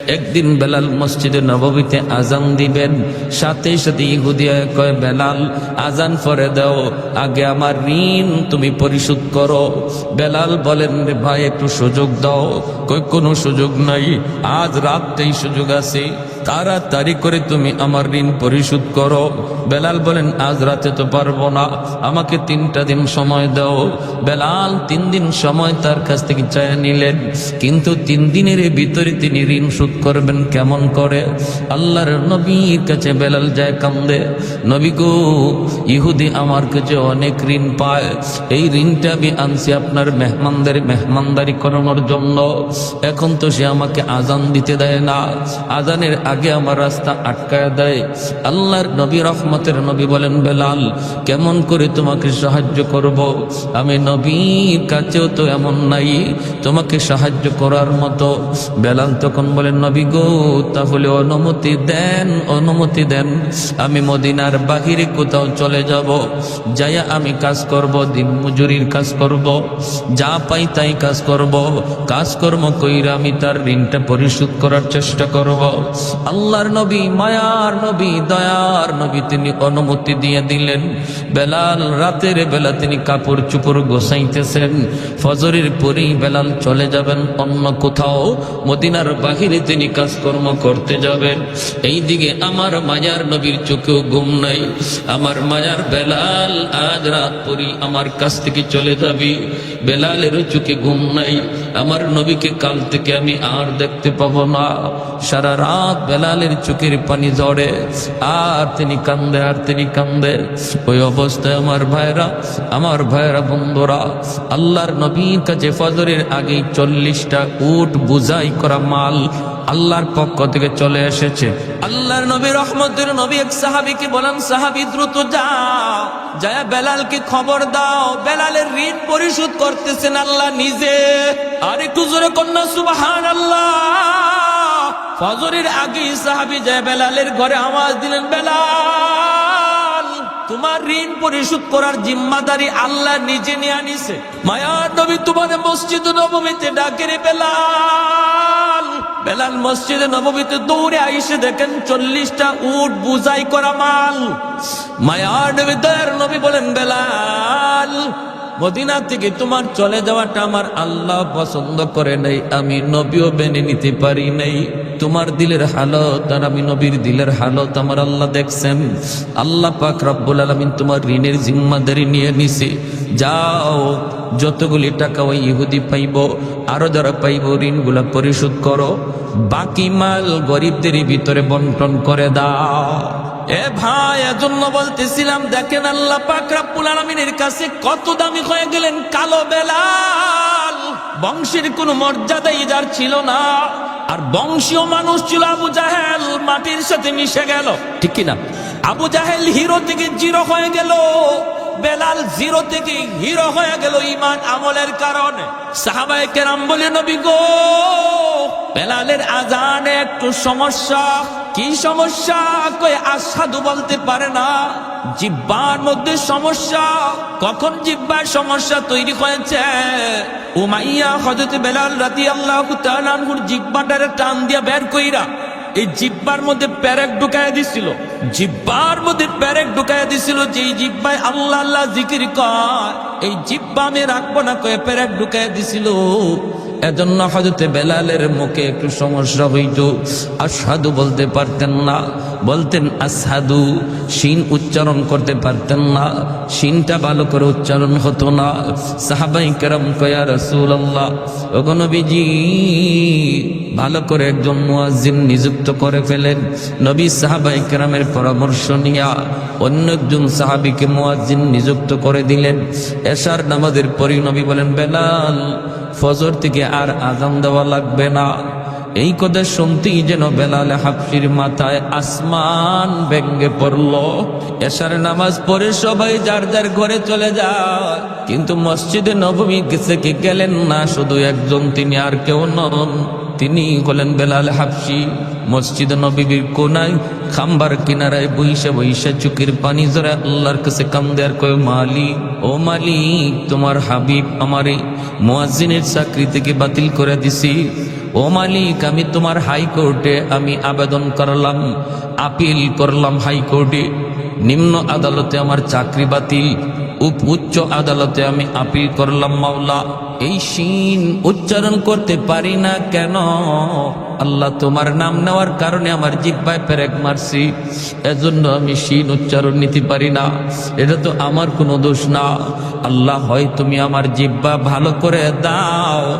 একদিন বেলাল মসজিদে নববীতে আজান দিবেন, সাথে সাথে ইহুদিয়া কয়, বেলাল, আজান পরে দাও, আগে আমার ঋণ তুমি পরিশোধ করো। বেলাল বলেন, রে ভাই, একটু সুযোগ দাও। কই কোনো সুযোগ নাই, আজ রাতটাই সুযোগ আছে। তাড়াতাড়ি করে তুমি আমার ঋণ পরিশোধ করো। বেলাল বলেন, আজ রাতে তো পারব না, আমাকে তিনটা দিন সময় দাও। বেলাল তিন দিন সময় তার কাছ থেকে চায় নিলেন, কিন্তু তিন দিনের ভিতরে তিনি ঋণ শোধ করবেন কেমন করে? আল্লাহর নবীর কাছে বেলাল যায় কান্দে, নবী গো, ইহুদি আমার কাছে অনেক ঋণ পায়। এই ঋণটা আমি আনছি আপনার মেহমানদের, মেহমানদারি করানোর জন্য। এখন তো সে আমাকে আজান দিতে দেয় না। আজানের আগে আমার রাস্তা আটকায় দেয়। আল্লাহর নবী, রহমতের নবী বলেন, বেলাল, কেমন করে তোমাকে সাহায্য করব? আমি নবীর কাছেও তো এমন নাই। তোমাকে সাহায্য করার মতো। বেলাল তখন বলেন নবী গো, তাহলে অনুমতি দেন অনুমতি দেন। আমি মদিনার বাহিরে কোথাও চলে যাব, যাইয়া আমি কাজ করব, দিন মজুরির কাজ করব, যা পাই তাই কাজ করব, কাজকর্ম কইরা আমি তার ঋণটা পরিশোধ করার চেষ্টা করব। আল্লাহর নবী, মায়ার নবী, দয়ার নবী তিনি অনুমতি দিয়ে দিলেন। বেলাল, রাতের বেলা তিনি কাপড় চুপড় গোসাইতেছেন ফজরের পরেই বেলাল চলে যাবেন অন্য কোথাও। মদিনার বাহিরে তিনি কাজকর্ম করতে যাবেন। এই দিকে আমার মায়ার নবীর চোখেও ঘুম নাই। আমার মায়ার বেলাল আজ রাত পরি আমার কাছ থেকে চলে যাবি। বেলালের চোখে ঘুম নাই। আমার নবীকে কাল থেকে আমি আর দেখতে পাবো না। সারা রাত বেলালের চোখের পানি ঝরে। আর তিনি কান্দে, আর তিনি কান্দে। ওই অবস্থায় আমার ভাইরা আমার ভাইরা বন্ধুরা, আল্লাহর নবীর কাছে ফজরের আগে চল্লিশটা উট বুঝাই করা মাল আল্লাহর পক্ষ থেকে চলে এসেছে। আল্লাহর নবী রহমতের নবী এক সাহাবিকে বলেন, সাহাবি, দ্রুত যাও। যায় বেলালকে খবর দাও। বেলালের ঋণ পরিশোধ করতেছেন আল্লাহ নিজে। আর একটু জোরে কন্যা সুবাহান আল্লাহ ফজরের আগে সাহাবি যায় বেলালের ঘরে আওয়াজ দিলেন, বেলাল তোমার ঋণ পরিশোধ করার জিম্মাদারি আল্লাহ নিজে নিয়ে আনিছে। মায়ার নবী তোমার মসজিদ নবমীতে ডাকের বেলা বেলাল। বেলাল মসজিদে নবমীতে দৌড়ে আইসে দেখেন চল্লিশটা উট বুঝাই করা মাল। মায়ার নবী দয়ার নবী বলেন, বেলাল মদিনা থেকে তোমার চলে যাওয়াটা আমার আল্লাহ পছন্দ করে নাই। আমি নবীও বেনে নিতে পারি নাই। তোমার দিলের হালত আর আমি নবীর দিলের হালত আমার আল্লাহ দেখছেন। আল্লাহ পাক রব্বুল আলমিন তোমার ঋণের জিম্মাদারি নিয়ে নিছে। যাও, যতগুলি টাকা ওই ইহুদি পাইব, আরও যারা পাইব, ঋণগুলা পরিশোধ করো। বাকি মাল গরিবদের ভিতরে বন্টন করে দাও। এ ভাই, এজন্য বলতেছিলাম, দেখেন আল্লাহ পাক রব্বুল আলামিনের কাছে কত দামি হয়ে গেলেন কালো বেলাল। বংশের কোনো মর্যাদাই যার ছিল না। আর বংশীয় মানুষ ছিল আবু জাহেল, মাটির সাথে মিশে গেল। ঠিক কিনা? আবু জাহেল হিরো থেকে জিরো হয়ে গেল। বেলাল জিরো থেকে হিরো হয়ে গেল ইমান আমলের কারণে। সাহাবায়ে কেরাম বলে, নবী গো বেলালের আজানে একটু সমস্যা। কি সমস্যা? কই আসাদু বলতে পারে না। জিব্বার মধ্যে সমস্যা। কখন জিব্বার সমস্যা তৈরি হয়েছে? উমাইয়া হজরত বেলাল রাতি আল্লাহ তালানহুর জিব্বাটারে টান দিয়া বের কইরা এই জিব্বার মধ্যে প্যারেক ঢুকায় দিছিল। জিব্বার মধ্যে প্যারেক ঢুকায় দিছিল যে জিব্বায় আল্লাহ আল্লাহ জিকির কয় এই জিব্বা আমি রাখব না কয়ে প্যারেক ঢুকায় দিছিল। এজন্য হজরতে বেলালের মুখে একটু সমস্যা হইত। আসাদু বলতে পারতেন না, বলতেন আসাদু শিন উচ্চারণ করতে পারতেন না, শিনটা ভালো করে উচ্চারণ হতো না। সাহাবাই কেরম কয়া রসুল আল্লাহ নবীজি, ভালো করে একজন মুয়াজ্জিন নিযুক্ত করে ফেলেন। নবী সাহাবাই কেরামের পরামর্শ নিয়া অন্য একজন সাহাবিকে মুয়াজ্জিন নিযুক্ত করে দিলেন। এশার নামাজের পরই নবী বলেন, বেলাল ফজর থেকে আর আজান দেওয়া লাগবে না। এই কথা শুনতেই যেন বেলালে হাফসির মাথায় আসমান ভেঙ্গে পড়ল। এশার নামাজ পড়ে সবাই যার যার ঘরে চলে যায়। কিন্তু মসজিদে নবমী কি গেলেন না, শুধু একজন, তিনি আর কেউ নন। তিনি হলেন বেলাল হাফসি। মসজিদ নবীর কোনায়, খাম্বার কিনারায় বইসা বইসা চুকির পানি জোরে আল্লাহর কাছে কান্দে আর কয়, মালিক, ও মালিক, তোমার হাবিব আমারে মুয়াজ্জিনের চাকরি থেকে বাতিল করে দিছি। ও মালিক, আমি তোমার হাইকোর্টে আমি আবেদন করলাম, আপিল করলাম হাইকোর্টে। নিম্ন আদালতে আমার চাকরি বাতিল উপ- উচ্চ আদালতে আমি আপিল করলাম মাওলা। এই শিন উচ্চারণ করতে পারি না কেন? আল্লাহ তোমার নাম নেওয়ার কারণে আমার জিব্বায় পেরেক মারছি। এজন্য আমি শিন উচ্চারণ নিতে পারি না। এটা তো আমার কোনো দোষ না। আল্লাহ, হয় তুমি আমার জিব্বা ভালো করে দাও,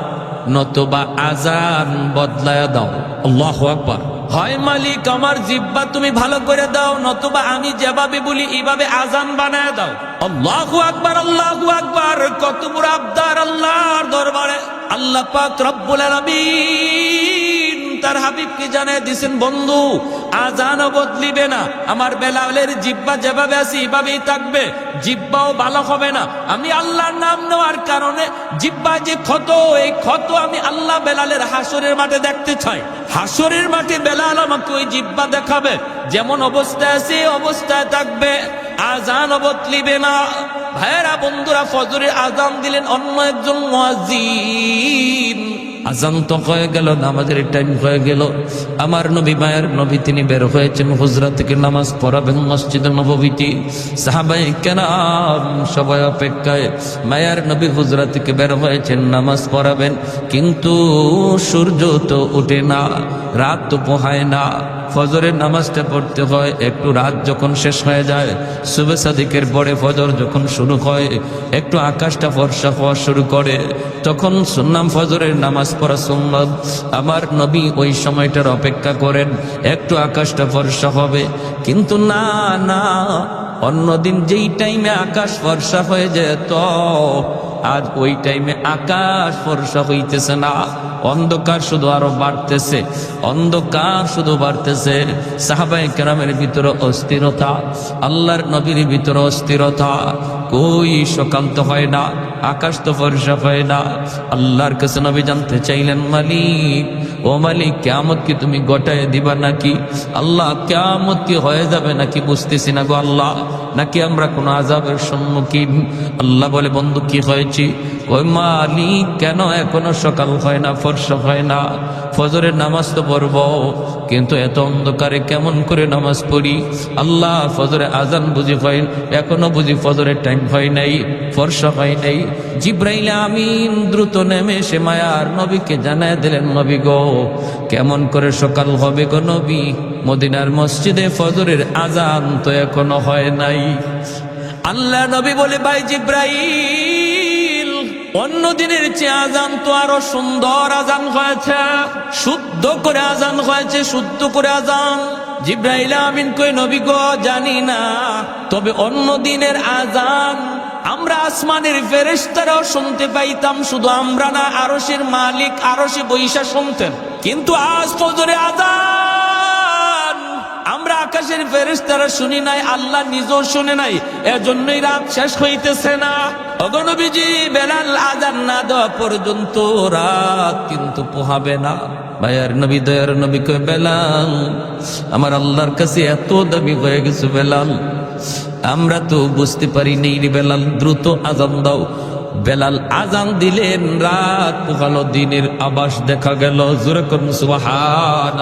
নতবা আজান বদলায় দাও। আল্লাহ আকবার। হয় মালিক, আমার জিব্বা তুমি ভালো করে দাও, নতুবা আমি যেভাবে বলি, এইভাবে আজান বানায় দাও। আল্লাহর দরবারে। আল্লাহ তার দিছেন, বন্ধু বদলিবে না। আমার বেলালের জিব্বা যেভাবে আছে, এভাবেই থাকবে। জিব্বাও ভালো হবে না। আমি আল্লাহর নাম নেওয়ার কারণে জিব্বা যে ক্ষত, এই ক্ষত আমি আল্লাহ বেলালের হাসরের মাঠে দেখতে চাই। হাসরের মাঠে বেলাল আমাকে ওই জিব্বা দেখাবে। যেমন অবস্থায় আছে, অবস্থায় থাকবে। আজান বদলিবে না। ভাইয়েরা, বন্ধুরা, ফজরের আজান দিলেন অন্য একজন মুয়াজ্জিন। আজান তো হয়ে গেল, নামাজের টাইম হয়ে গেল। আমার নবী মায়ের নবী তিনি বের হয়েছেন হুজরা থেকে নামাজ পড়াবেন মসজিদ নবীটি সাহাবাই কেনাম সবাই অপেক্ষায় মায়ার নবী হুজরা থেকে বের হয়েছেন, নামাজ পড়াবেন। কিন্তু সূর্য তো ওঠে না, রাত তো পোহায় না। ফজরের নামাজটা পড়তে হয়, একটু রাত যখন শেষ হয়ে যায়, শুভে সাদিকের পরে ফজর যখন শুরু হয়, একটু আকাশটা ফর্সা হওয়া শুরু করে, তখন সুন্নাম ফজরের নামাজ পড়া সুন্নত। আমার নবী ওই সময়টার অপেক্ষা করেন, একটু আকাশটা ফর্সা হবে। কিন্তু না না, অন্যদিন যেই টাইমে আকাশ ফর্সা হয়ে যেত আজ ওই টাইমে আকাশ ফর্সা হইতেছে না। অন্ধকার শুধু আরও বাড়তেছে। অন্ধকার শুধু বাড়তেছে। সাহাবাই কেরামের ভিতরে অস্থিরতা, আল্লাহর নবীর ভিতরে অস্থিরতা। কই সকাল তো হয় না, আকাশ তো ফর্সা হয় না। আল্লাহর কাছে নবী জানতে চাইলেন, মালিক, ও মালিক কেমত কি তুমি গটায় দিবা নাকি? আল্লাহ কেমত কি হয়ে যাবে নাকি বুঝতেছি না গো আল্লাহ। নাকি আমরা কোনো আজাবের সম্মুখীন? আল্লাহ বলে, বন্ধু, কি হয়েছি? ওই মালিক, কেন এখনও সকাল হয় না, ফর্সা হয় না? ফজরের নামাজ তো পড়ব, কিন্তু এত অন্ধকারে কেমন করে নামাজ পড়ি? আল্লাহ, ফজরে আজান বুঝি হয়, এখনও বুঝি ফজরের টাইম হয় নাই, ফর্সা হয় নাই। জিব্রাইল আমিন, দ্রুত নেমে সে মায়ার নবীকে জানায় দিলেন, নবী গো, কেমন করে সকাল হবে গো নবী? মদিনার মসজিদে ফজরের আজান তো এখনও হয় নাই। আল্লাহ নবী বলে, ভাই জিব্রাইল, অন্য দিনের চেয়ে আজান তো আরও সুন্দর আজান হয়েছে। শুদ্ধ করে আজান হয়েছে, শুদ্ধ করে আজান। জিব্রাইল আমিন কই নবী গো, জানি না। তবে অন্য দিনের আজান আমরা আসমানের ফেরেশতারাও শুনতে পাইতাম, শুধু আমরা না আরশের মালিক, আরশে বৈশা শুনতেন। কিন্তু আজ ফজরে আজান আকাশের ফেরেশতারা শুনি নাই, আল্লাহ নিজেও শুনে নাই, এজন্যই রাত শেষ হইতেছে না। অগণবীজি বেলাল আজান না দেওয়া পর্যন্ত রাত কিন্তু পোহাবে না। ভাইয়ার নবী, দয়ার নবী কয়ে, বেলাল, আমার আল্লাহর কাছে এত দাবি হয়ে গেছে বেলাল। আমরা তো বুঝতে পারি নেই বেলাল, দ্রুত আজান দাও। বেলাল আজান দিলেন, রাত পোহালো, দিনের আবাস দেখা গেল। জোরে করুন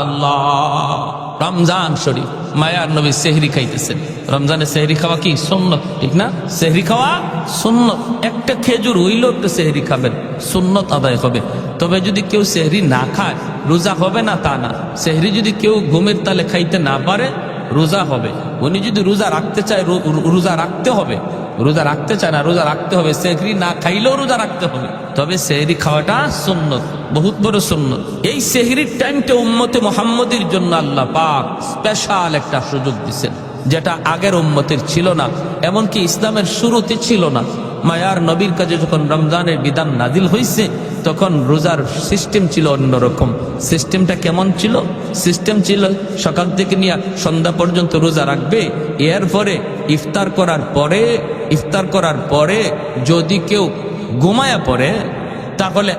আল্লাহ রমজান শরীফ। মায়ার নবী সেহরি খাইতেছেন। রমজানে সেহরি খাওয়া কি? সুন্নত, ঠিক না? সেহরি খাওয়া সুন্নত। একটা খেজুর হইলেও একটা সেহরি খাবেন। সুন্নত আদায় হবে। তবে যদি কেউ সেহরি না খায়, রোজা হবে না তা না। সেহরি যদি কেউ ঘুমের তালে খাইতে না পারে, রোজা হবে। উনি যদি রোজা রাখতে চায় রোজা রাখতে হবে। রোজা রাখতে চায় না, রোজা রাখতে হবে। সেহরি না খাইলেও রোজা রাখতে হবে। তবে সেহরি খাওয়াটা সুন্নত, বহুত বড় সুন্নত। এই সেহরির টাইমটা উম্মতে মোহাম্মদের জন্য আল্লাহ পাক স্পেশাল একটা সুযোগ দিছেন, যেটা আগের উম্মতের ছিল না, এমনকি ইসলামের শুরুতে ছিল না। মায়ার নবীর কাজে যখন রমজানের বিধান নাজিল হয়েছে তখন রোজার সিস্টেম ছিল অন্যরকম। সিস্টেমটা কেমন ছিল? সিস্টেম ছিল সকাল থেকে নিয়ে সন্ধ্যা পর্যন্ত রোজা রাখবে, এরপরে ইফতার করার পরে, ইফতার করার পরে যদি কেউ ঘুমায়া পড়ে, তাহলে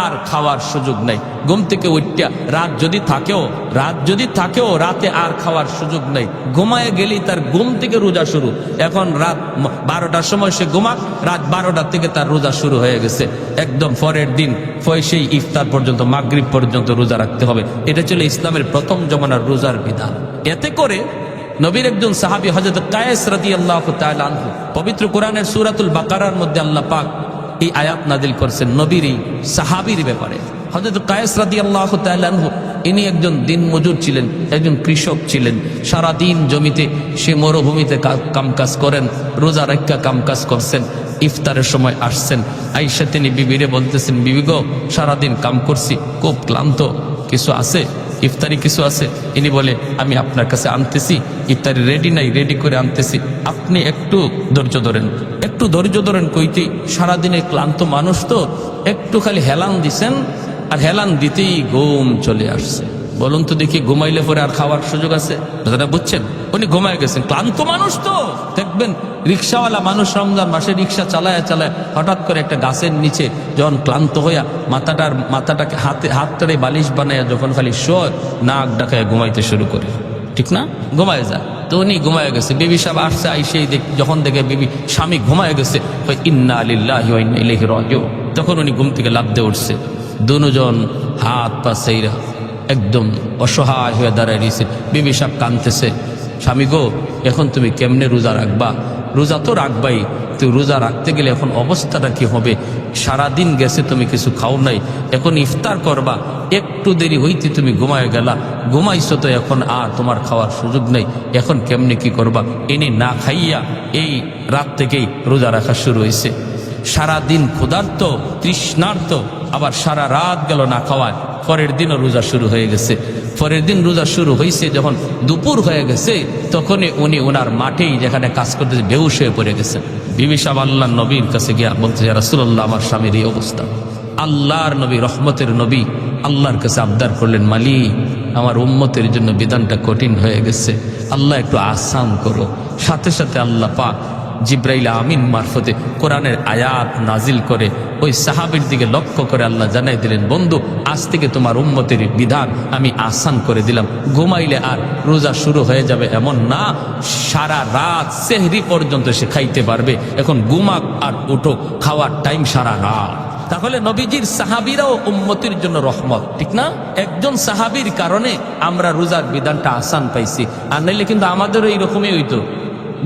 আর খাওয়ার সুযোগ নাই। ঘুম থেকে উঠিয়া রাত যদি থাকেও, রাত যদি থাকেও রাতে আর খাওয়ার সুযোগ নেই। ঘুমায় গেলেই তার ঘুম থেকে রোজা শুরু। এখন রাত বারোটার সময় সে ঘুমাক, রাত বারোটার থেকে তার রোজা শুরু হয়ে গেছে। একদম পরের দিন সেই ইফতার পর্যন্ত, মাগরিব পর্যন্ত রোজা রাখতে হবে। এটা ছিল ইসলামের প্রথম জমানার রোজার বিধান। এতে করে নবীর একজন সাহাবী হজরত কায়েস রাদি আল্লাহ পবিত্র কোরআনের সুরাতুল বাকারার মধ্যে আল্লাহ পাক এই আয়াত নাদিল করছেন নবীর এই সাহাবীর ব্যাপারে। হজরত কায়েস রাদি আল্লাহ তাল্লাহ ইনি একজন দিন মজুর ছিলেন, একজন কৃষক ছিলেন। সারা দিন জমিতে সে মরুভূমিতে কামকাজ করেন, রোজা রাখা কামকাজ করছেন, ইফতারের সময় আসছেন। আইসা তিনি বিবিরে বলতেছেন বিবিগ সারাদিন কাম করছি, খুব ক্লান্ত, কিছু আছে? ইফতারি কিছু আছে? ইনি বলে, আমি আপনার কাছে আনতেছি, ইফতারি রেডি নাই রেডি করে আনতেছি। আপনি একটু ধৈর্য ধরেন। একটু ধৈর্য ধরেন কইতেই সারাদিনের ক্লান্ত মানুষ তো, একটু খালি হেলান দিছেন, আর হেলান দিতেই ঘুম চলে আসছে। বলুন তো দেখি, ঘুমাইলে পরে আর খাওয়ার সুযোগ আছে? কথাটা বুঝছেন? উনি ঘুমায় গেছেন। ক্লান্ত মানুষ তো। দেখবেন, রিক্সাওয়ালা মানুষ রমজান মাসে রিক্সা চালায় চালায় হঠাৎ করে একটা গাছের নিচে যখন ক্লান্ত হইয়া মাথাটার, মাথাটাকে হাতে, হাতটারে বালিশ বানায় যখন খালি শোয়, নাক ডাকায় ঘুমাইতে শুরু করে। ঠিক না? ঘুমায় যায়। তো উনি ঘুমায় গেছে। বিবি সাহেব আসছে আইসেই দেখ যখন দেখে বিবি, স্বামী ঘুমায় গেছে ইন্না আলিল্লাহ তখন উনি ঘুম থেকে লাভ দিয়ে উঠছে। দুজন হাত পা সেইরা একদম অসহায় হয়ে দাঁড়ায় রয়েছে। বিবি সাহেব কানতেছে স্বামী গো, এখন তুমি কেমনে রোজা রাখবা? রোজা তো রাখবাই। তো রোজা রাখতে গেলে এখন অবস্থাটা কি হবে? সারাদিন গেছে তুমি কিছু খাও নাই। এখন ইফতার করবা। একটু দেরি হইতে তুমি ঘুমায় গেলা। ঘুমাইছো তো এখন আর তোমার খাওয়ার সুযোগ নেই। এখন কেমনে কি করবা? এনে না খাইয়া এই রাত থেকেই রোজা রাখা শুরু হয়েছে সারাদিন ক্ষুধার্ত, তৃষ্ণার্ত আবার সারা রাত গেল না খাওয়ায়। পরের দিনও রোজা শুরু হয়ে গেছে। পরের দিন রোজা শুরু হয়েছে যখন দুপুর হয়ে গেছে, তখনই উনি ওনার মাঠেই যেখানে কাজ করতেছে বেহুশ হয়ে পড়ে গেছে। বিবি সাহেব আল্লাহ নবীর কাছে গিয়া বলতে রাসুল্লাহ আমার স্বামীর এই অবস্থা। আল্লাহর নবী, রহমতের নবী আল্লাহর কাছে আবদার করলেন, মালিক, আমার উম্মতের জন্য বিধানটা কঠিন হয়ে গেছে। আল্লাহ একটু আসান করো। সাথে সাথে আল্লাহ পাক জিব্রাইল আমিন মারফতে কোরআনের আয়াত নাজিল করে ওই সাহাবির দিকে লক্ষ্য করে আল্লাহ জানাই দিলেন, বন্ধু, আজ থেকে তোমার উম্মতের বিধান আমি আসান করে দিলাম। ঘুমাইলে আর রোজা শুরু হয়ে যাবে এমন না। সারা রাত সেহরি পর্যন্ত সে খাইতে পারবে। এখন ঘুমাক আর উঠো, খাওয়ার টাইম সারা রাত। তাহলে নবীজির সাহাবিরাও উম্মতির জন্য রহমত, ঠিক না? একজন সাহাবির কারণে আমরা রোজার বিধানটা আসান পাইছি। আর নাইলে কিন্তু আমাদেরও এইরকমই হইতো।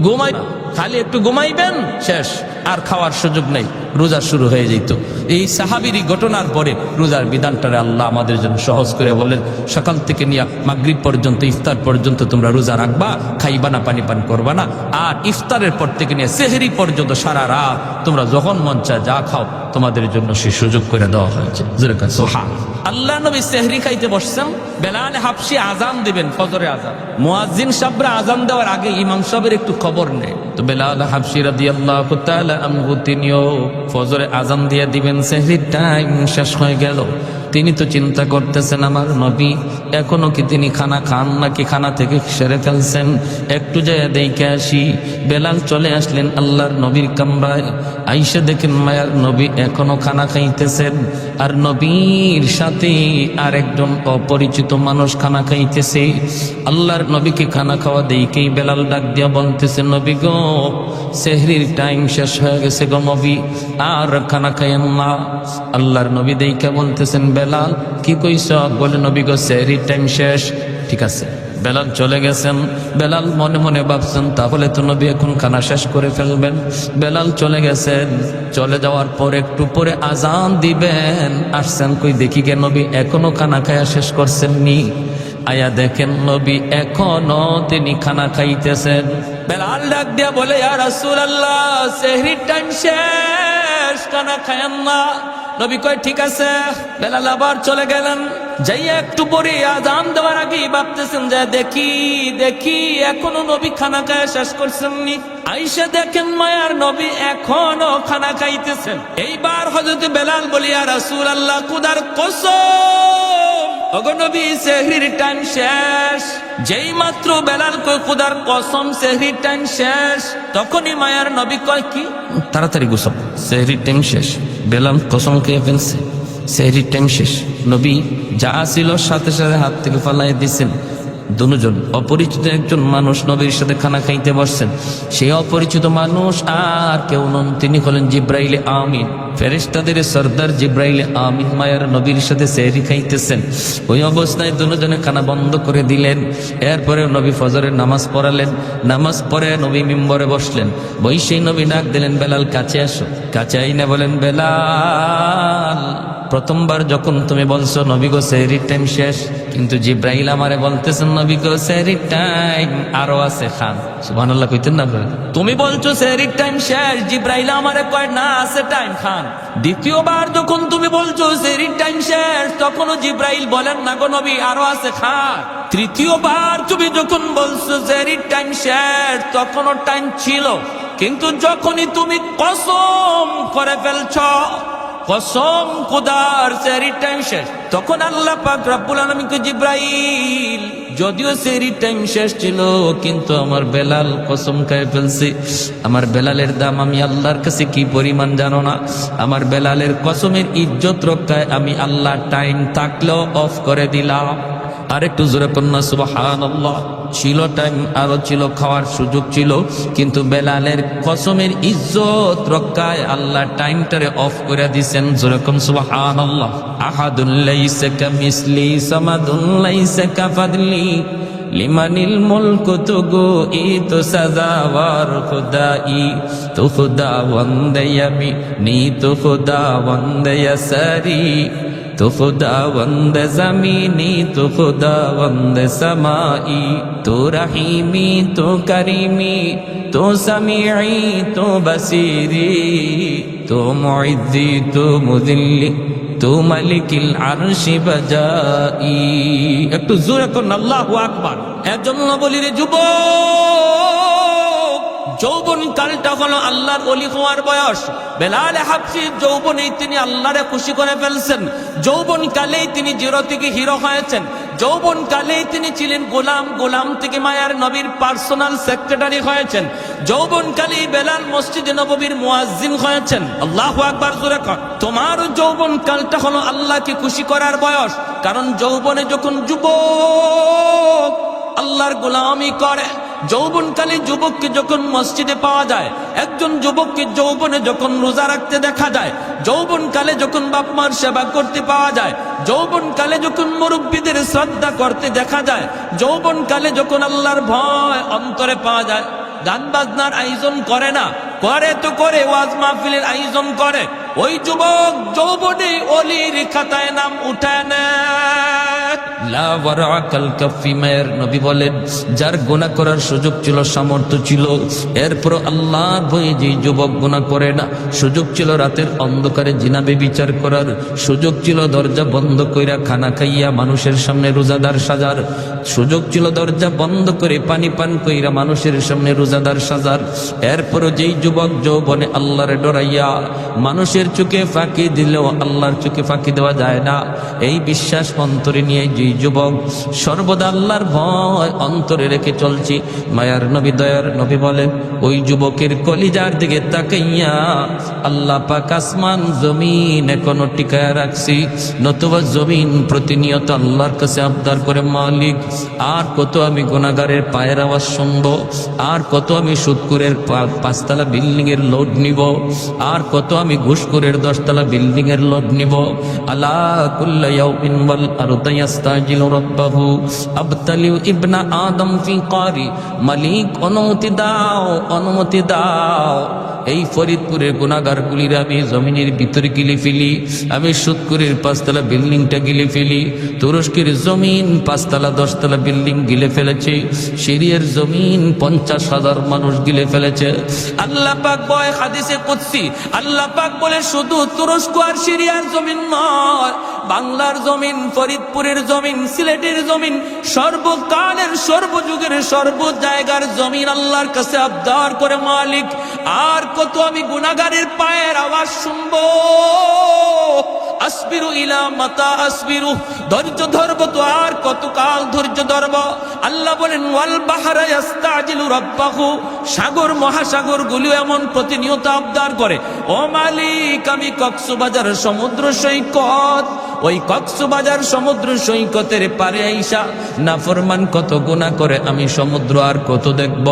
ঘুমাই খালি একটু ঘুমাইবেন, শেষ। আর খাওয়ার সুযোগ নেই, রোজা শুরু হয়ে যেত। এই সাহাবিরি ঘটনার পরে রোজার বিধানটারে আল্লাহ আমাদের জন্য সহজ করে বলেন সকাল থেকে নিয়ে মাগরিব পর্যন্ত, ইফতার পর্যন্ত তোমরা রোজা রাখবা, খাইবা না, পানি পান করবা না, আর ইফতারের পর থেকে নিয়ে সেহরি পর্যন্ত সারা রাত তোমরা যখন মন চায় যা খাও, তোমাদের জন্য সে সুযোগ করে দেওয়া হয়েছে। আল্লাহ নবী সেহরি খাইতে বসছেন, বেলালে হাফসি আজান দিবেন, ফজরে আজান মুয়াজ্জিন সাবরা আজান দেওয়ার আগে ইমাম সাহেবের একটু খবর নেই তো বেলাল হাফসি দিয়ে আল্লাহ তিনিও ফজরে আজান দিয়ে দিবেন সেহরির টাইম শেষ হয়ে গেল। তিনি তো চিন্তা করতেছেন আমার নবী। এখনও কি তিনি খানা খান নাকি খানা থেকে সেরে ফেলছেন? একটু যায় দেখে আসি। বেলাল চলে আসলেন আল্লাহর নবীর কামরায়। আইসা দেখেন মায়ার নবী এখনও খানা খাইতেছেন। আর নবীর সাথে আর একজন অপরিচিত মানুষ খানা খাইতেছে। আল্লাহর নবীকে খানা খাওয়া দেখেই বেলাল ডাক দিয়া বলতেছে, নবী গো, সেহরির টাইম শেষ হয়ে গেছে গো নবী। আর খানা খাইয়েন না। আল্লাহর নবী দেখে বলতেছেন বেলাল, কি কইস বলে, নবী গো, সেহরির টাইম শেষ। ঠিক আছে। বেলাল চলে গেছেন। বেলাল মনে মনে ভাবছেন, তাহলে তো নবী এখন খানা শেষ করে ফেলবেন। বেলাল চলে গেছেন। চলে যাওয়ার পর একটু পরে আজান দিবেন। আসছেন কই, দেখি গে নবী, এখনও খানা খায়া শেষ করছেন নি আয়া দেখেন, নবী এখনও তিনি খানা খাইতেছেন। বেলাল ডাক দিয়া বলে আর রাসূল আল্লাহ সেহরির টাইম শেষ, খানা খায়ান না। নবী কয়, ঠিক আছে। বেলাল আবার চলে গেলেন। যাইয়া একটু পরে আজান দেওয়ার আগেই ভাবতেছেন যে, দেখি দেখি, এখনও নবী খানা খায় শেষ করছেন নি আইসা দেখেন মায়ার নবী এখনও খানা খাইতেছেন। এইবার হজরত বেলাল বলিয়া রাসূল আল্লাহ কুদার কসম! অগনবী সেহরির টাইম শেষ। যেই মাত্র বেলাল কয়, খুদার কসম, সেহরির টাইম শেষ। তখনই মায়ার নবী কয়, কি? তাড়াতাড়ি গুসব সেহরির টাইম শেষ। বেলাল কসম খেয়ে ফেলছে। সেহরির টাইম শেষ। নবী যা ছিল সাথে সাথে হাত থেকে ফালাই দিছেন দুজন অপরিচিত একজন মানুষ নবীর সাথে খানা খাইতে বসছেন। সেই অপরিচিত মানুষ আর কেউ নন। তিনি হলেন জিব্রাইলে আমিন। ফেরেশতাদের সর্দার জিব্রাইলে আমিন মায়ের নবীর সাথে সেহরি খাইতেছেন। ওই অবস্থায় দুজনে খানা বন্ধ করে দিলেন। এরপরে নবী ফজরের নামাজ পড়ালেন। নামাজ পড়ে নবী মিম্বরে বসলেন। বই সেই নবী ডাক দিলেন, বেলাল, কাছে আসো। কাছে আইনে, বলেন, বেলাল। প্রথমবার যখন তুমি বলছো, নবী গো সেহরির টাইম শেষ। কিন্তু জিব্রাহিল আমারে বলতেছেন, নবী গো সেহরির টাইম আরও আছে, খান। সুবহানাল্লাহ, কইতেন না? তুমি বলছো সেহরির টাইম শেষ, জিব্রাইল আমারে কয়, না, আছে টাইম খান। দ্বিতীয়বার যখন তুমি বলছো সেহরির টাইম শেষ, তখনও জিব্রাইল বলেন, না গো, নবী, আরও আছে, খান। তৃতীয়বার তুমি যখন বলছো সেহরির টাইম শেষ, তখনও টাইম ছিল। কিন্তু যখনই তুমি কসম করে ফেলছ কসম খোদার সেরি টাইম শেষ। তখন আল্লাহ পাক রাব্বুল আলামিন আলমীকে জিব্রাইল, যদিও সেরি টাইম শেষ ছিল, কিন্তু আমার বেলাল কসম খায় ফেলছে। আমার বেলালের দাম আমি আল্লাহর কাছে কি পরিমাণ জানো না? আমার বেলালের কসমের ইজ্জত রক্ষায় আমি আল্লাহ টাইম থাকলেও অফ করে দিলাম। আরেকটু জোরে কন্যা সুবাহান ছিল টাইম আরও ছিল, খাওয়ার সুযোগ ছিল। কিন্তু বেলালের কসমের ইজ্জত রক্ষায় আল্লাহ টাইমটারে অফ করে দিছেন। যেরকম সুবাহান আল্লাহ আহাদুল্লাইসা কামিসলি সামাদুল্লাইসা কাফাদলি লিমানিল মুলক তো গো ই তো সাজাওয়ার খুদাই। তো খুদা বন্দেয়ামি নি তো খুদা বন্দেয়া সারি تو خداوند زمینی تو خداوند سمائی تو رحیمی تو کریمی تو سمیعی تو بصیری تو معزی تو مذلی তো মালিকিল আরশি বাজাই একটু জোরে করুন আল্লাহু আকবার একজন বলিরে যুবক যৌবন কালটা হলো আল্লাহর অলি হওয়ার বয়স। বেলালে হাফসি যৌবনেই তিনি আল্লাহরে খুশি করে ফেলছেন। যৌবন কালেই তিনি জিরো থেকে হিরো হয়েছেন। যৌবন কালেই তিনি ছিলেন গোলাম গোলাম থেকে মায়ার নবীর পার্সোনাল সেক্রেটারি হয়েছেন। যৌবন কালেই বেলাল মসজিদে নববীর মুয়াজ্জিন হয়েছেন। আল্লাহ আকবার, জোরে তোমার যৌবন কালটা হলো আল্লাহকে খুশি করার বয়স। কারণ যৌবনে যখন যুবক আল্লাহর গোলামি করে যৌবনকালে যুবককে যখন মসজিদে পাওয়া যায়, একজন যুবককে যৌবনে যখন রোজা রাখতে দেখা যায়, যৌবনকালে যখন বাপমার সেবা করতে পাওয়া যায়, যৌবনকালে যখন মুরব্বীদের শ্রদ্ধা করতে দেখা যায়, যৌবনকালে যখন আল্লাহর ভয় অন্তরে পাওয়া যায়, গান বাজনার আয়োজন করে না, করে তো করে, ওয়াজ মাহফিলের আয়োজন করে। ওই যুবক যৌবনে অলির খাতায় নাম উঠায় নেয়। নবী বলেন, যার গুনাহ করার সুযোগ ছিল, সামর্থ্য ছিল, এরপর আল্লাহর ভয়ে যে যুবক গুনাহ করে না, সুযোগ ছিল রাতের অন্ধকারে জিনাবে বিচার করার, সুযোগ ছিল দরজা বন্ধ কইরা খানা খাইয়া মানুষের সামনে রোজাদার সাজার, সুযোগ ছিল দরজা বন্ধ করে পানি পান কইরা মানুষের সামনে রোজাদার সাজার এরপরও যেই যুবক যৌবনে আল্লাহর ডরাইয়া, মানুষের চোখে ফাঁকি দিলেও আল্লাহর চোখে ফাঁকি দেওয়া যায় না। এই বিশ্বাস অন্তরে নিয়ে যেই যুবক সর্বদা আল্লাহর ভয় অন্তরে রেখে চলছি। মায়ার নবী, দয়ার নবী বলেন ওই যুবকের কলিজার দিকে তাকাইয়া আল্লাহ পাক আসমান, জমিন এখনও টিকায় রাখছি। নতুবা জমিন প্রতিনিয়ত আল্লাহর কাছে আবদার করে, মালিক, আর কত আমি গুণাগারের পায়ের আওয়াজ শুনব, আর কত আমি সুৎকুরের পাঁচতলা বিল্ডিং এর লোড নিব, আর কত আমি ঘুষকুরের দশতলা বিল্ডিং এর লোড নিব। আলা কুল্লা ইয়াউমিন ওয়াল আরদু ইয়াস্তাজিলু রাব্বাহু আবতালিউ ইবনা আদম ফি কারি মালিক অনুমতি দাও অনুমতি দাও। এই ফরিদপুরের গুণাগারগুলির আমি জমিনের ভিতরে গিলে ফেলি। আমি সুৎকুরের পাঁচতলা বিল্ডিংটা গিলে ফেলি। তুরস্কের জমিন পাঁচতলা, দশতলা বিল্ডিং গিলে ফেলেছে। সিরিয়ার জমিন পঞ্চাশ হাজার মানুষ গিলে ফেলেছে। আল্লাহ পাক বয় হাদিসে কুৎসি আল্লাহ পাক বলে শুধু তুরস্ক আর সিরিয়ার জমিন নয়। বাংলার জমিন, ফরিদপুরের জমিন, সিলেটের জমিন, সর্বকালের, সর্বযুগের সর্ব জায়গার জমিন আল্লাহর কাছে আবদার করে মালিক। আর কত আমি গুনাগারের পায়ের আওয়াজ শুনব? আসবিরু ইলা মাতা আসবিরু। ধৈর্য ধরব তো আর কত কাল ধৈর্য ধরব? আল্লাহ বলেন, ওয়াল বাহারা ইয়াস্তাজিলু রাব্বাহু। সাগর, মহাসাগর গুলিও এমন প্রতিনিয়ত আবদার করে। ও মালিক, আমি কক্সবাজার সমুদ্র সৈকত। ওই কক্সবাজার সমুদ্র সৈকতের পারে আইসা নাফরমান কত গুণা করে আমি সমুদ্র আর কত দেখব?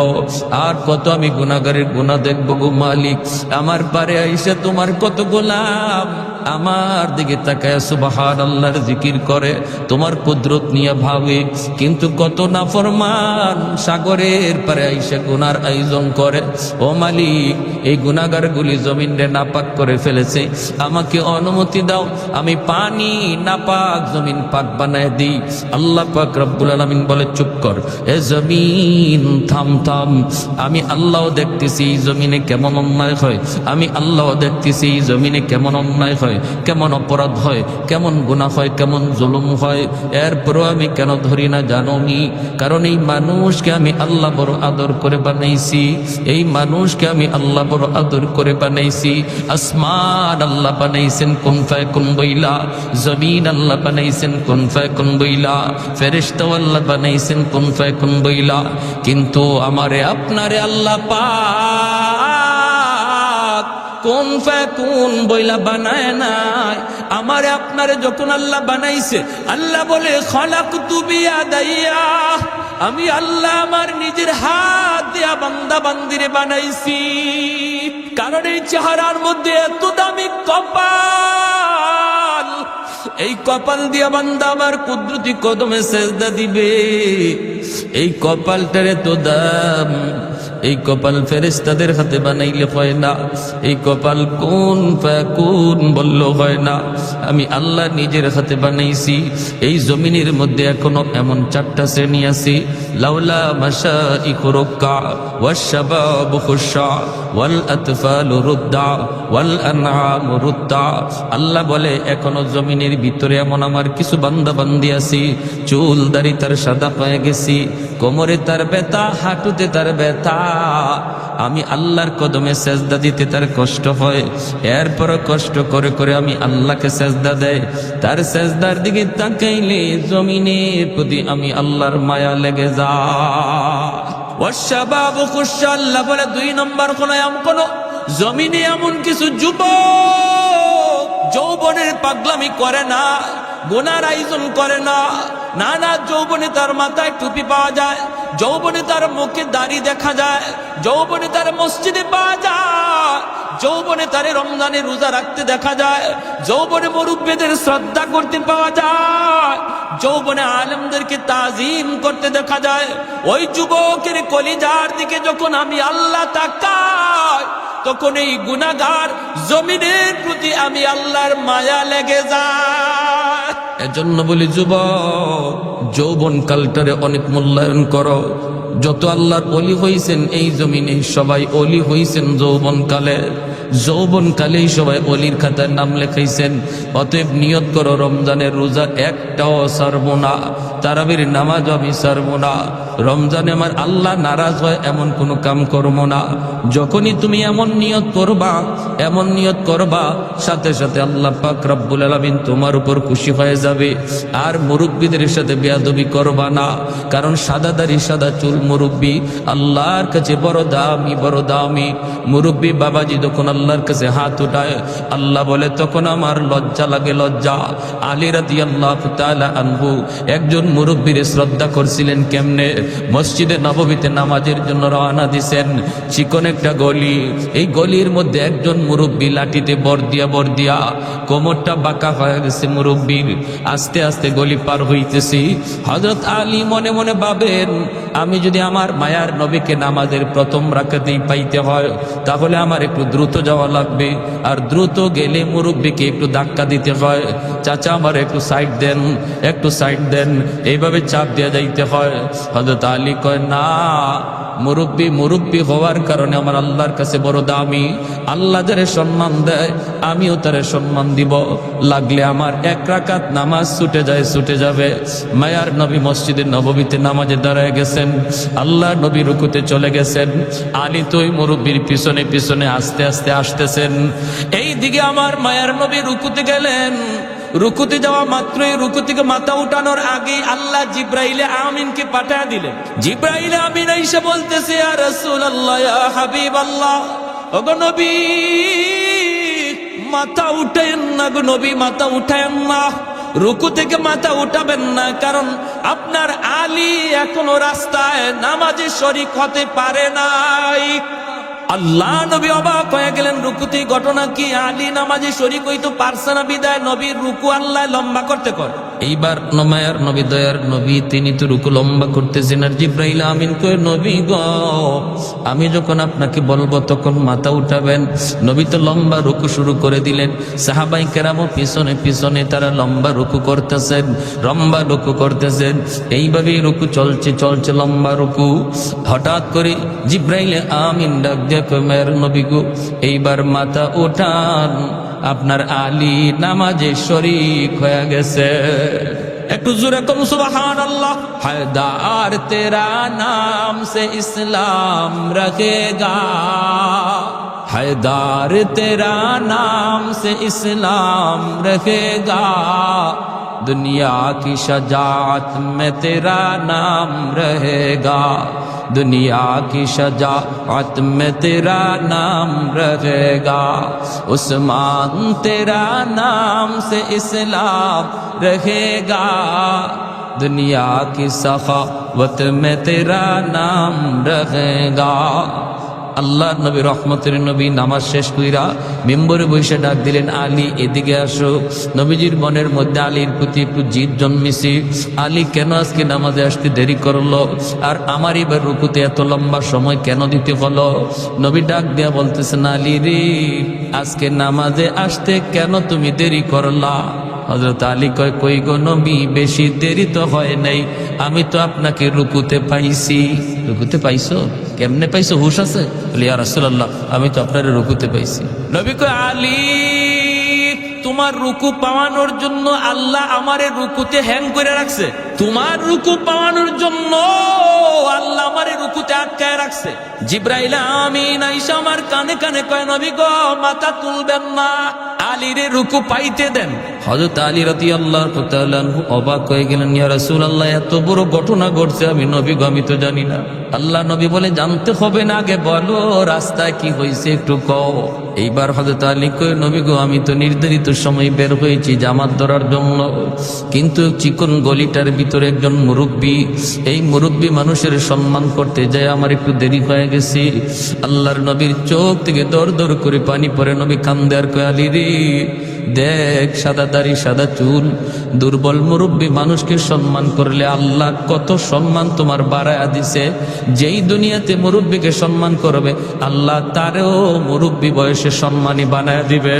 আর কত আমি গুণাগারের গুণা দেখব গো মালিক? আমার পারে আইসা তোমার কত গোলাম? আমার দিকে তাকায় সুবাহান আল্লাহর জিকির করে, তোমার কুদরত নিয়ে ভাবে, কিন্তু কত নাফরমান সাগরের পারে আইসা গুনার আয়োজন করে। ও মালিক, এই গুনাগার গুলি জমিন নাপাক করে ফেলেছে। আমাকে অনুমতি দাও, আমি পানি নাপাক জমিন পাক বানায় দিই। আল্লাহ পাক রব্বুল আলামিন বলে, চুপ কর, এ জমিন, থাম থাম। আমি আল্লাহ দেখতেছি এই জমিনে কেমন অন্যায় হয়। আমি আল্লাহ দেখতেছি এই জমিনে কেমন অন্যায় হয়। কেমন অপরাধ হয়, কেমন গুনাহ হয়, কেমন জুলুম হয়, এরপরও আমি কেন ধরি না জানো কারণ এই মানুষকে আমি আল্লাহ বড় আদর করে বানাইছি, এই মানুষকে আমি আল্লাহ বড় আদর করে বানাইছি। আসমান আল্লাহ বানাইছেন, কোন ফায়, কোন বইলা জমিন আল্লাহ বানাইছেন, কোন ফায়, কোন বইলা ফেরেশতাও আল্লাহ বানাইছেন, কোন ফায়, কোন বইলা কিন্তু আমারে, আপনারে আল্লাহ পা কোন কোন বইলা বানায় নাই? আমার আপনারে যখন আল্লাহ বানাইছে, আল্লাহ বলে খলাক তুবিয়া দাইয়া আমি আল্লাহ আমার নিজের হাত দিয়া বান্দা বান্দিরে বানাইছি। কারণ এই চেহারার মধ্যে এত দামি কপাল। এই কপাল দিয়া বান্দা আমার কুদরতি কদমে সেজদা দিবে। এই কপালটারে তো দাম। এই কপাল ফেরেস্তাদের হাতে বানাইলে হয় না। এই কপাল কোন কোন বলল হয় না। আমি আল্লাহ নিজের হাতে বানাইছি। এই জমিনের মধ্যে এখনও এমন চারটা শ্রেণি আছে। আল্লাহ বলে, এখনও জমিনের ভিতরে এমন আমার কিছু বান্দা বান্দি আছে। চুল দাড়ি তার সাদা হয়ে গেছি, কোমরে তার ব্যথা, হাঁটুতে তার ব্যথা। আমি আল্লাহর কদমে সেজদা দিতে তার কষ্ট হয়। এরপর কষ্ট করে করে আমি আল্লাহকে সেজদা দেয় তার সেজদার দিকে তাকাইলে জমিনের প্রতি আমি আল্লাহর মায়া লেগে যা খুশা আল্লাহ বলে, দুই নম্বর এমন কোন জমিনে এমন কিছু যৌবনের করে না, গুনার আয়োজন করে না। না যৌবনে তার মাথায় টুপি পাওয়া যায়। যৌবনে তার মুখে দাড়ি দেখা যায়, যৌবনে তার মসজিদে পাওয়া যায়, যৌবনে তারে রমজানে রোজা রাখতে দেখা যায়, যৌবনে মুরব্বীদের শ্রদ্ধা করতে পাওয়া যায়, যৌবনে আলমদেরকে তাজিম করতে দেখা যায়। ওই যুবকের কলিজার দিকে যখন আমি আল্লাহ তাকাই, তখন এই গুনাগার জমিনের প্রতি আমি আল্লাহর মায়া লেগে যায়। এজন্য বলি, যুবক যৌবন কালটারে অনেক মূল্যায়ন করো। যত আল্লাহর অলি হইছেন এই জমিনে সবাই অলি হইছেন যৌবন কালে। যৌবন কালেই সবাই অলির খাতায় নাম লেখাইছেন। অতএব নিয়ত করো, রমজানের রোজা একটাও সারবো না, তারাবির নামাজ আমি সারবো না। রমজানে আমার আল্লাহ নারাজ হয়, এমন কোনো কাম করব না। যখনই তুমি এমন নিয়ত করবা, এমন নিয়ত করবা, সাথে সাথে আল্লাহ পাক রব্বুল আলমিন তোমার উপর খুশি হয়ে যাবে। আর মুরব্বীদের সাথে বেয়াদবি করবা না, কারণ সাদা দাড়ি, সাদা চুল মুরব্বী, আল্লাহর কাছে বড় দামি বড় দামি। মুরব্বী বাবাজি যখন আল্লাহর কাছে হাত উঠায়, আল্লাহ বলে, তখন আমার লজ্জা লাগে লজ্জা। আলী রাদি আল্লাহ আনহু একজন মুরব্বীর শ্রদ্ধা করছিলেন কেমনে? মসজিদে নবমীতে নামাজের জন্য রওনা দিছেন। চিকন একটা গলি। এই গলির মধ্যে একজন মুরব্বী লাঠিতে বর দিয়া বর দিয়া কোমরটা বাঁকা হয়ে গেছে মুরব্বীর। আস্তে আস্তে গলি পার হইতেছি। হজরত আলী মনে মনে ভাবেন, আমি যদি আমার মায়ার নবীকে নামাজের প্রথম রাখাতেই পাইতে হয়, তাহলে আমার একটু দ্রুত যাওয়া লাগবে। আর দ্রুত গেলে মুরব্বীকে একটু ধাক্কা দিতে হয়। চাচা আমার একটু সাইড দেন, একটু সাইড দেন। এইভাবে চাপ দেওয়া যাইতে হয়। হজরত আলী কয় না। মুরব্বী মুরব্বী হওয়ার কারণে আমার আল্লাহর কাছে বড় দামি। আল্লাহ যারে সম্মান দেয়, আমিও তারে সম্মান দিব। লাগলে আমার এক রাকাত নামাজ ছুটে যায়, ছুটে যাবে। মায়ার নবী মসজিদের নবমীতে নামাজে দাঁড়ায় গেছেন। আল্লাহ নবী রুকুতে চলে গেছেন। আলী তুই মুরব্বীর পিছনে পিছনে আস্তে আস্তে আসতেছেন। এই দিকে আমার মায়ার নবী রুকুতে গেলেন। রুকুতে যাওয়া মাত্রই রুকু থেকে মাথা উঠানোর আগেই আল্লাহ জিব্রাইলে আমিনকে পাঠায় দিলেন। জিব্রাইলে আমিন এসে বলতেছে আর রসুল আল্লাহ আল্লাহ মাথা উঠেন না গো নবী, মাথা উঠেন না। রুকু থেকে মাথা উঠাবেন না, কারণ আপনার আলী এখনও রাস্তায় নামাজে শরিক হতে পারে নাই। আল্লাহ নবী অবাক হয়ে গেলেন, রুকুতি ঘটনা কি? আলী নামাজে শরিক হইতো, পারছে না বিদায়, নবীর রুকু আল্লাহ লম্বা করতে কর এইবার নমায়ার নবী দয়ার নবী, তিনি তো রুকু লম্বা করতেছেন। আর জিব্রাইল আমিন কয়ে, নবী গ, আমি যখন আপনাকে বলব তখন মাথা উঠাবেন। নবী তো লম্বা রুকু শুরু করে দিলেন। সাহাবাই কেরামো পিছনে পিছনে তারা লম্বা রুকু করতেছেন, লম্বা রুকু করতেছেন। এইভাবেই রুকু চলছে চলছে লম্বা রুকু। হঠাৎ করে জিব্রাইলে আমিন ডাক দিয়ে মায়ের নবী গো, এইবার মাথা উঠান। আপনার আলী নামাজে শরিক হয়ে গেছে একটু জোরে কম সুবহান আল্লাহ হায়দার তেরা নাম সে ইসলাম রখেগা हैदार तेरा नाम से इस्लाम रहेगा दुनिया की शजात में तेरा नाम रहेगा। दुनिया की शजात में तेरा नाम रहेगा। उस्मान तेरा नाम से इस्लाम रहेगा। दुनिया की सखावत में तेरा नाम रहेगा। আল্লাহ নবী রহমতের নবী নামাজ শেষ কইরা মেম্বরে বসে ডাক দিলেন, আলী, এদিকে আসো। নবীজির মনের মধ্যে আলীর প্রতি একটু জিদ জন্মেছে। আলী, কেন আজকে নামাজে আসতে দেরি করল? আর আমার এবার রুকুতে এত লম্বা সময় কেন দিতে হলো? নবী ডাক দেয়া বলতেছেন, আলী রে, আজকে নামাজে আসতে কেন তুমি দেরি করলা? হজরত আলী কয়, কই গো নবী, বেশি দেরি তো হয় নাই, আমি তো আপনাকে রুকুতে পাইছি। রুকুতে পাইছো? কেমনে পাইছো? হুশ আছে? বলি আর রাসূলুল্লাহ, আমি তো আপনার রুকুতে পাইছি। নবী কয়, আলী, তোমার রুকু পাওয়ানোর জন্য আল্লাহ আমারে রুকুতে হ্যাং করে রাখছে। তোমার রুকু পাওয়ানোর জন্য আল্লাহ আমারে রুকুতে আটকায় রাখছে। আমার কানে কানে কয়, নবী গো, মাথা তুলবেন না রুকু পাইতে দেন। হযরত আলী রাদিয়াল্লাহু তাআলা আনহু অবাক হয়ে গেলেন, ইয়া রাসূলুল্লাহ, এত বড় ঘটনা ঘটছে, আমি নবী আমি তো জানি না। আল্লাহ নবী বলে, জানতে হবে না আগে, বলো, রাস্তায় কি হয়েছে একটু কও। এইবার হযরত আলী কয়, নবী গো, আমি তো নির্ধারিত সময় বের হয়েছি জামাত ধরার জন্য, কিন্তু চিকন গলিটার ভিতরে একজন মুরব্বী, এই মুরব্বী মানুষের সম্মান করতে যায়, আমার একটু দেরি হয়ে গেছে। আল্লাহর নবীর চোখ থেকে দর দর করে পানি পরে নবী কান্দে আর কয়, আলী রে দেখ, সাদা দাড়ি, সাদা চুল, দুর্বল মুরব্বী মানুষকে সম্মান করলে আল্লাহ কত সম্মান তোমার বাড়ায়া দিছে। যেই দুনিয়াতে মুরব্বীকে সম্মান করবে, আল্লাহ তারও মুরব্বী বয়সে সম্মানই বানায় দিবে।